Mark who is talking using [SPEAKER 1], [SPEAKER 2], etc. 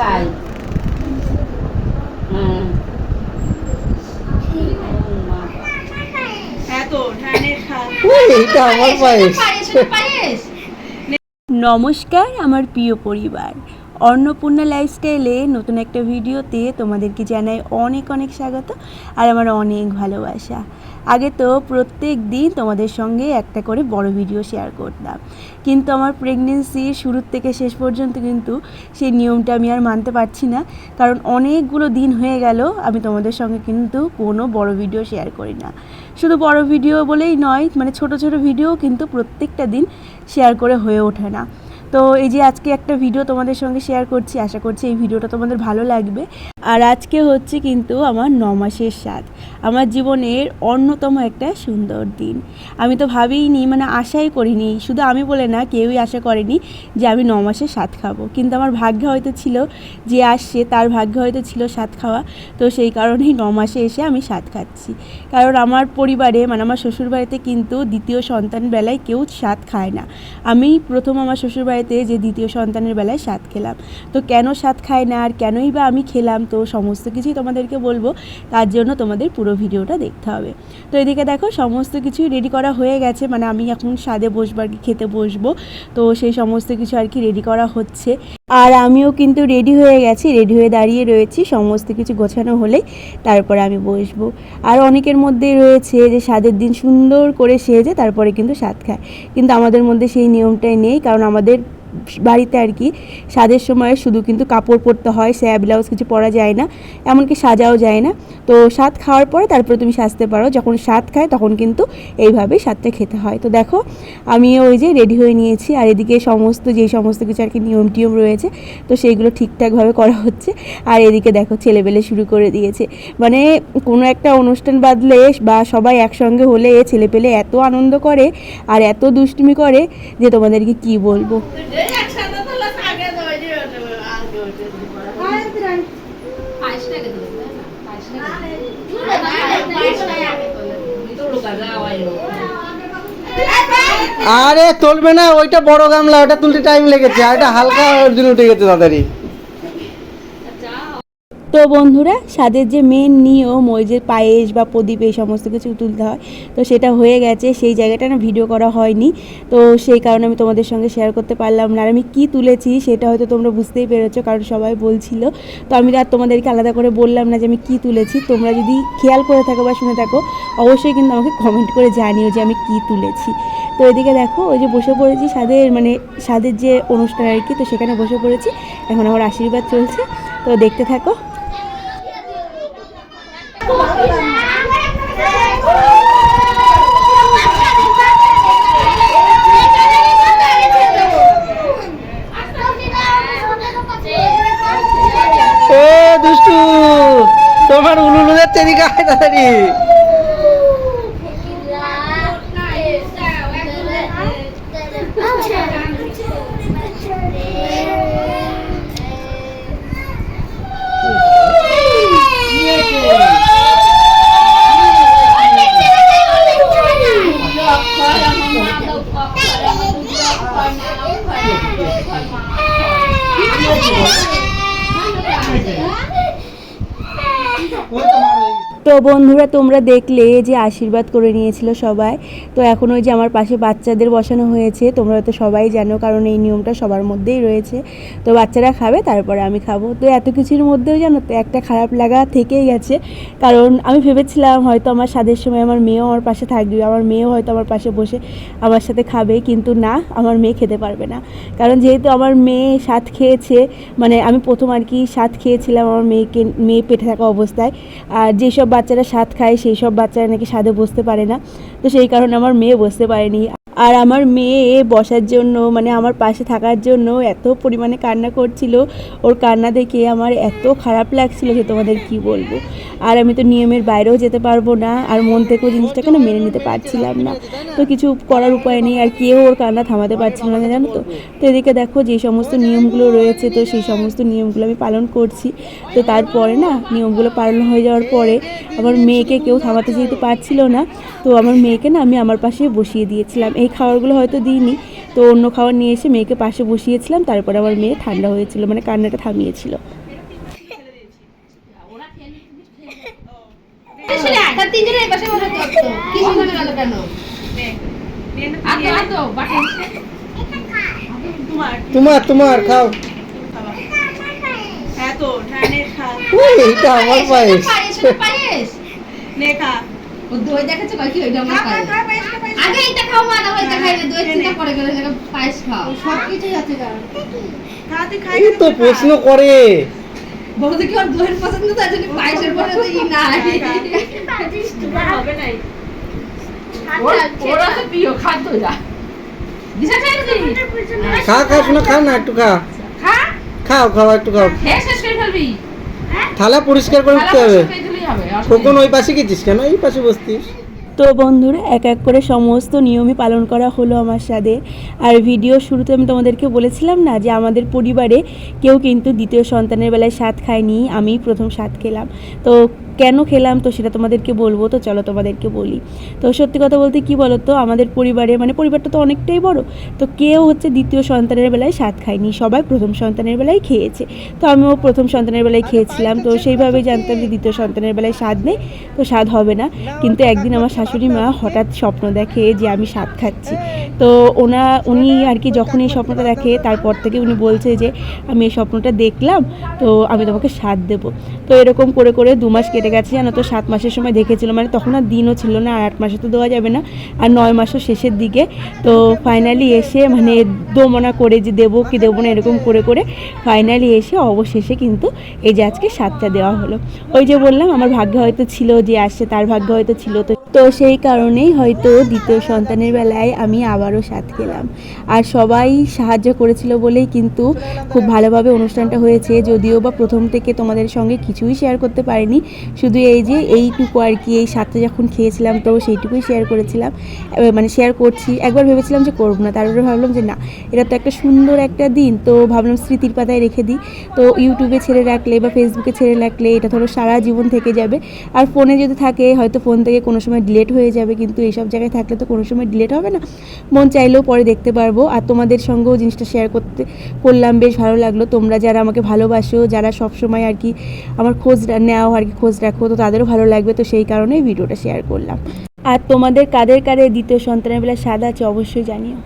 [SPEAKER 1] তাই হ্যাঁ
[SPEAKER 2] হ্যাঁ তো ধানের খা
[SPEAKER 3] এইটা আমার পায়েস।
[SPEAKER 2] নমস্কার আমার প্রিয় পরিবার। অন্নপূর্ণা লাইফস্টাইলে নতুন একটা ভিডিওতে তোমাদেরকে জানাই অনেক অনেক স্বাগত আর আমার অনেক ভালোবাসা। আগে তো প্রত্যেক দিন তোমাদের সঙ্গে একটা করে বড় ভিডিও শেয়ার করতাম। কিন্তু আমার প্রেগনেন্সির শুরুর থেকে শেষ পর্যন্ত কিন্তু সেই নিয়মটা আমি আর মানতে পারছি না। কারণ অনেকগুলো দিন হয়ে গেল, আমি তোমাদের সঙ্গে কিন্তু কোনো বড় ভিডিও শেয়ার করি না। শুধু বড় ভিডিও বলেই নয় মানে ছোট ছোট ভিডিও কিন্তু প্রত্যেকটা দিন শেয়ার করে হয়ে ওঠে না। তো এই যে আজকে একটা ভিডিও তোমাদের সঙ্গে শেয়ার করছি, আশা করছি এই ভিডিওটা তোমাদের ভালো লাগবে। আর আজকে হচ্ছে কিন্তু আমার ন মাসের স্বাদ, আমার জীবনের অন্যতম একটা সুন্দর দিন। আমি তো ভাবিনি মানে আশাই করিনি, শুধু আমি বলে না, কেউই আশা করেনি যে আমি ন মাসের স্বাদ খাব। কিন্তু আমার ভাগ্যে হয়তো ছিল যে আসছে, তার ভাগ্যে হয়তো ছিল স্বাদ খাওয়া, তো সেই কারণেই ন মাসে এসে আমি স্বাদ খাচ্ছি। কারণ আমার পরিবারে মানে আমার শ্বশুরবাড়িতে কিন্তু দ্বিতীয় সন্তান বেলায় কেউ স্বাদ খায় না। আমি প্রথম আমার শ্বশুরবাড়িতে যে দ্বিতীয় সন্তানের বেলায় স্বাদ খেলাম। তো কেন স্বাদ খায় না আর কেনই বা আমি খেলাম? তো সমস্ত কিছুই তোমাদেরকে বলব। তার জন্য তোমাদের পুরো ভিডিওটা দেখতে হবে। তো এদিকে দেখো, সমস্ত কিছুই রেডি করা হয়ে গেছে। মানে আমি এখন স্বাদে বসবো আর কি, খেতে বসবো। তো সেই সমস্ত কিছু আর কি রেডি করা হচ্ছে। আর আমিও কিন্তু রেডি হয়ে গেছি রেডি হয়ে দাঁড়িয়ে রয়েছি, সমস্ত কিছু গোছানো হলে তারপরে আমি বসবো। আর অনেকের মধ্যে রয়েছে যে স্বাদের দিন সুন্দর করে সেজে তারপরে কিন্তু স্বাদ খায়। কিন্তু আমাদের মধ্যে সেই নিয়মটাই নেই, কারণ আমাদের বাড়িতে আর কি। স্বাদের সময় শুধু কিন্তু কাপড় পরতে হয় স্যা ব্লাউজ কিছু পরা যায় না, এমনকি সাজাও যায় না। তো স্বাদ খাওয়ার পরে তারপরে তুমি সাজতে পারো। যখন স্বাদ খায় তখন কিন্তু এইভাবেই স্বাদটা খেতে হয়। তো দেখো আমিও ওই যে রেডি হয়ে নিয়েছি আর এদিকে সমস্ত, যেই সমস্ত কিছু আর কি নিয়ম টিয়ম রয়েছে, তো সেইগুলো ঠিকঠাকভাবে করা হচ্ছে। আর এদিকে দেখো, ছেলেবেলে শুরু করে দিয়েছে। মানে কোনো একটা অনুষ্ঠান বাদলে বা সবাই একসঙ্গে হলে ছেলেপেলে এত আনন্দ করে আর এত দুষ্টুমি করে যে তোমাদেরকে কি বলব?
[SPEAKER 3] আরে, তুলবে না, ওইটা বড় গামলা ওটা তুলতে টাইম লেগেছে, আর এটা হালকা জন্য উঠে গেছে তাড়াতাড়ি।
[SPEAKER 2] তো বন্ধুরা স্বাদের যে মেন নিয়ম, ওই যে পায়েস বা প্রদীপ, এই সমস্ত কিছু তুলতে হয়। তো সেটা হয়ে গেছে, সেই জায়গাটা না ভিডিও করা হয়নি। তো সেই কারণে আমি তোমাদের সঙ্গে শেয়ার করতে পারলাম না। আর আমি কী তুলেছি, সেটা হয়তো তোমরা বুঝতেই পেরেছ, কারণ সবাই বলছিল। তো আমি আর তোমাদেরকে আলাদা করে বললাম না যে আমি কী তুলেছি। তোমরা যদি খেয়াল করে থাকো বা শুনে থাকো, অবশ্যই কিন্তু আমাকে কমেন্ট করে জানিও যে আমি কী তুলেছি। তো এদিকে দেখো, ওই যে বসে পড়েছি স্বাদের মানে স্বাদের যে অনুষ্ঠান আর কি, তো সেখানে বসে পড়েছি। এখন আমার আশীর্বাদ চলছে। তো দেখতে থাকো।
[SPEAKER 3] এদিকে আয় তাড়াতাড়ি
[SPEAKER 2] তো বন্ধুরা, তোমরা দেখলে যে আশীর্বাদ করে নিয়েছিল সবাই। তো এখন ওই যে আমার পাশে বাচ্চাদের বসানো হয়েছে, তোমরা তো সবাই জানো কারণ এই নিয়মটা সবার মধ্যেই রয়েছে। তো বাচ্চারা খাবে, তারপরে আমি খাব। তো এত কিছুর মধ্যেও জানো তো, একটা খারাপ লাগা থেকেই গেছে। কারণ আমি ভেবেছিলাম হয়তো আমার স্বাদের সময় আমার মেয়েও আমার পাশে থাকবে, আমার মেয়েও হয়তো আমার পাশে বসে আমার সাথে খাবে, কিন্তু না, আমার মেয়ে খেতে পারবে না। কারণ যেহেতু আমার মেয়ে স্বাদ খেয়েছে মানে আমি প্রথম আর কি স্বাদ খেয়েছিলাম আমার মেয়েকে, মেয়ে পেটে থাকা অবস্থায়। আর যেসব বাচ্চারা স্বাদ খায়, সেই সব বাচ্চারা নাকি স্বাদে বসতে পারে না। তো সেই কারণে আমার মেয়ে বসতে পারেনি। আর আমার মেয়ে বসার জন্য মানে আমার পাশে থাকার জন্য এত পরিমাণে কান্না করছিল। ওর কান্না দেখে আমার এত খারাপ লাগছিল যে তোমাদের কি বলব? আর আমি তো নিয়মের বাইরেও যেতে পারব না, আর মন থেকেও জিনিসটাকে না মেনে নিতে পারছিলাম না। তো কিছু করার উপায় নেই, আর কেউ ওর কান্না থামাতে পারছিল না, জানো তো? তো এদিকে দেখো যে সমস্ত নিয়মগুলো রয়েছে, তো সেই সমস্ত নিয়মগুলো আমি পালন করছি। তো তারপরে না নিয়মগুলো পালন হয়ে যাওয়ার পরে আমার মেয়েকে কেউ থামাতে যেতে পারছিল না, তো আমার মেয়েকে না আমি আমার পাশে বসিয়ে দিয়েছিলাম। এই খাবারগুলো হয়তো দিইনি। তো অন্য খাবার নিয়ে এসে মেয়েকে পাশে বসিয়েছিলাম তারপরে আমার মেয়ে ঠান্ডা হয়েছিল মানে কান্নাটা থামিয়েছিল।
[SPEAKER 3] তোমার তোমার খাও।
[SPEAKER 2] হ্যাঁ তো
[SPEAKER 3] এইটা আমার পায়েস।
[SPEAKER 2] নে খা।
[SPEAKER 1] ও দই দেখাচ্ছে কয় কি ওইটা আমার পায়েস আগে এটা খাও মা না ওইটা খাইলে দই চিন্তা করে গেলে এটা পায়েস খাও। সব কিছুই আছে কারণ।
[SPEAKER 3] এই তো প্রশ্ন করে।
[SPEAKER 1] বলতে কি ওর দইয়ের পছন্দ তো আছে পায়েসের পরে তো ই নাই। ওরা তো প্রিয় খাদ্য যা। দিশা খাইছি
[SPEAKER 3] খা খা শোনা খা না একটু খা।
[SPEAKER 1] খা?
[SPEAKER 3] খাও খাও একটু খাও।
[SPEAKER 1] শেষ করে ফেলবি।
[SPEAKER 3] থালা পরিষ্কার করে উঠতে হবে। খোকন ওই পাশে গেছিস কেন? এই পাশে বসতিস।
[SPEAKER 2] তো বন্ধুরা এক এক করে সমস্ত নিয়মই পালন করা হলো আমার সাথে। আর ভিডিও শুরুতে আমি তোমাদেরকে বলেছিলাম না যে আমাদের পরিবারে কেউ কিন্তু দ্বিতীয় সন্তানের বেলায় স্বাদ খায়নি আমি প্রথম স্বাদ খেলাম। তো কেন খেলাম? তো সেটা তোমাদেরকে বলব। তো চলো তোমাদেরকে বলি। তো সত্যি কথা বলতে কি বলো তো আমাদের পরিবারে মানে পরিবারটা তো অনেকটাই বড়। তো কেউ হচ্ছে দ্বিতীয় সন্তানের বেলায় স্বাদ খায়নি। সবাই প্রথম সন্তানের বেলায় খেয়েছে। তো আমিও প্রথম সন্তানের বেলায় খেয়েছিলাম। তো সেইভাবেই জানতাম যে দ্বিতীয় সন্তানের বেলায় স্বাদ নেই, তো স্বাদ হবে না। কিন্তু একদিন আমার শাশুড়ি মা হঠাৎ স্বপ্ন দেখে যে আমি স্বাদ খাচ্ছি। তো ওনা, উনি আর কি যখন এই স্বপ্নটা দেখে, তারপর থেকে উনি বলছে যে, আমি এই স্বপ্নটা দেখলাম, তো আমি তোমাকে স্বাদ দেবো। তো এরকম করে করে দু মাস কেটে গেছে জানো তো সাত মাসের সময় দেখেছিল। মানে তখন আর দিনও ছিল না, আর আট মাসে তো দেওয়া যাবে না, আর নয় মাসও শেষের দিকে। তো ফাইনালি এসে মানে দোমনা করে যে দেবো কি দেবো না এরকম করে করে ফাইনালি এসে অবশেষে কিন্তু এই যে আজকে সাতটা দেওয়া হলো। ওই যে বললাম, আমার ভাগ্য হয়তো ছিল যে আসছে, তার ভাগ্য হয়তো ছিল তো। তো সেই কারণেই হয়তো দ্বিতীয় সন্তানের বেলায় আমি আবারও সাত খেলাম আর সবাই সাহায্য করেছিল বলেই কিন্তু খুব ভালোভাবে অনুষ্ঠানটা হয়েছে, যদিও বা প্রথম থেকে তোমাদের সঙ্গে কিছুই শেয়ার করতে পারিনি। শুধু এই যে এইটুকু আর কি, এই সাতটা যখন খেয়েছিলাম, তো সেইটুকুই শেয়ার করেছিলাম। মানে শেয়ার করছি। একবার ভেবেছিলাম যে করব না, তারপরে ভাবলাম যে না, এটা তো একটা সুন্দর একটা দিন, তো ভাবলাম স্মৃতির পাতায় রেখে দিই। তো ইউটিউবে ছেড়ে রাখলে বা ফেসবুকে ছেড়ে রাখলে এটা ধরো সারা জীবন থেকে যাবে। আর ফোনে যদি থাকে, হয়তো ফোন থেকে কোনো সময় ডিলেট হয়ে যাবে, কিন্তু এইসব জায়গায় থাকলে তো কোনো সময় ডিলেট হবে না। মন চাইলেও পরে দেখতে পারব। আর তোমাদের সঙ্গেও জিনিসটা শেয়ার করতে, করলাম, বেশ ভালো লাগল। তোমরা যারা আমাকে ভালোবাসো, যারা সব সময় আর কি আমার খোঁজ নেওয়া আর কি খোঁজ রাখো তো তাদেরও ভালো লাগবে, তো সেই কারণেই ভিডিওটা শেয়ার করলাম। আর তোমাদের কাদের কাদের দ্বিতীয় সন্তানের বেলা সাদা আছে অবশ্যই জানিও।